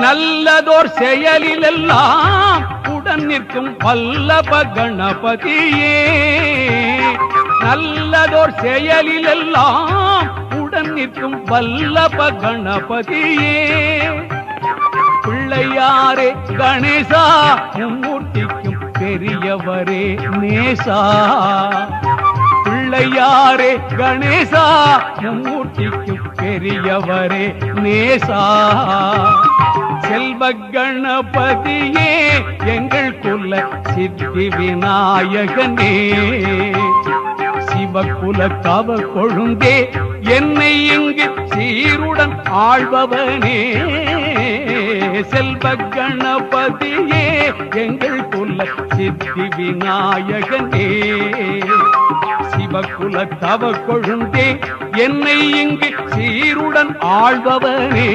நல்லதோர் செயலிலெல்லாம் உடன் நிற்கும் பல்லப கணபதியே. நல்லதோர் செயலிலெல்லாம் உடன் நிற்கும் பல்லப கணபதியே. பிள்ளையாரே கணேசா மும்மூர்த்திக்கும் பெரியவரே நேசா. பெரியாரே கணேசா மூர்த்திக்கு பெரியவரே நேசா. செல்வ கணபதியே எங்கள் குல சித்தி விநாயகனே. சிவகுல கவ கொழுந்தே என்னை இங்கு சீருடன் ஆழ்பவனே செல்வ கணபதியே எங்கள் குல சித்தி விநாயகனே. சிவகுல தவ கொழுந்தே என்னை இங்கு சீருடன் ஆழ்பவனே